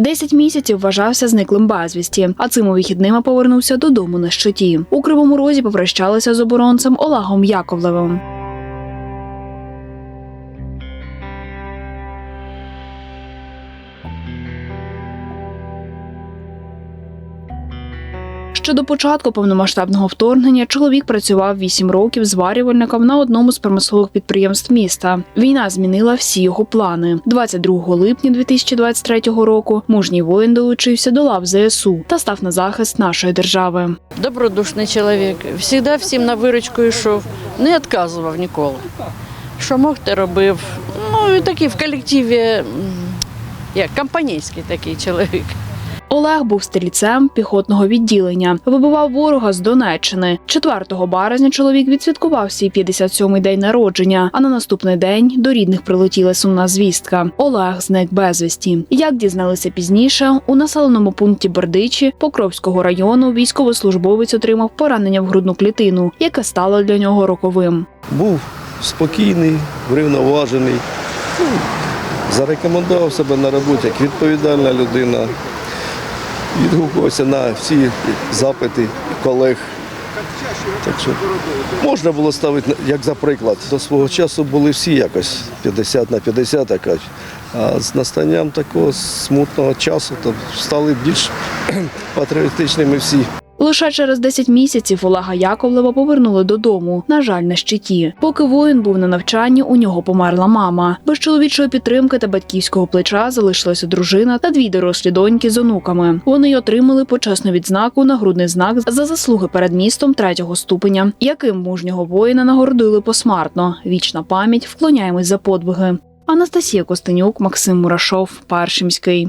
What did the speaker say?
Десять місяців вважався зниклим безвісті, а цими вихідними повернувся додому на щиті. У кривому розі попрощалися з оборонцем Олегом Яковлевим. Ще до початку повномасштабного вторгнення чоловік працював 8 років зварювальником на одному з промислових підприємств міста. Війна змінила всі його плани. 22 липня 2023 року мужній воїн долучився до лав ЗСУ та став на захист нашої держави. Добродушний чоловік. Всігда всім на виручку йшов, не відказував ніколи. Що мог, те робив. Ну і такий в колективі, як компанійський такий чоловік. Олег був стрільцем піхотного відділення, вибивав ворога з Донеччини. 4 березня чоловік відсвяткував свій 57-й день народження. А на наступний день до рідних прилетіла сумна звістка. Олег зник безвісті. Як дізналися пізніше, у населеному пункті Бердичі Покровського району військовослужбовець отримав поранення в грудну клітину, яке стало для нього роковим. Був спокійний, врівноважений. Ну, Зарекомендував себе на роботі як відповідальна людина. Відгукувався на всі запити колег. Так що можна було ставити як за приклад. До свого часу були всі якось 50 на 50, так кажуть. А з настанням такого смутного часу то стали більш патріотичними всі. Лише через 10 місяців Олега Яковлева повернули додому. На жаль, на щиті. Поки воїн був на навчанні, у нього померла мама. Без чоловічої підтримки та батьківського плеча залишилася дружина та дві дорослі доньки з онуками. Вони й отримали почесну відзнаку нагрудний знак за заслуги перед містом третього ступеня, яким мужнього воїна нагородили посмертно. Вічна пам'ять вклоняємось за подвиги. Анастасія Костенюк, Максим Мурашов, Паршимський.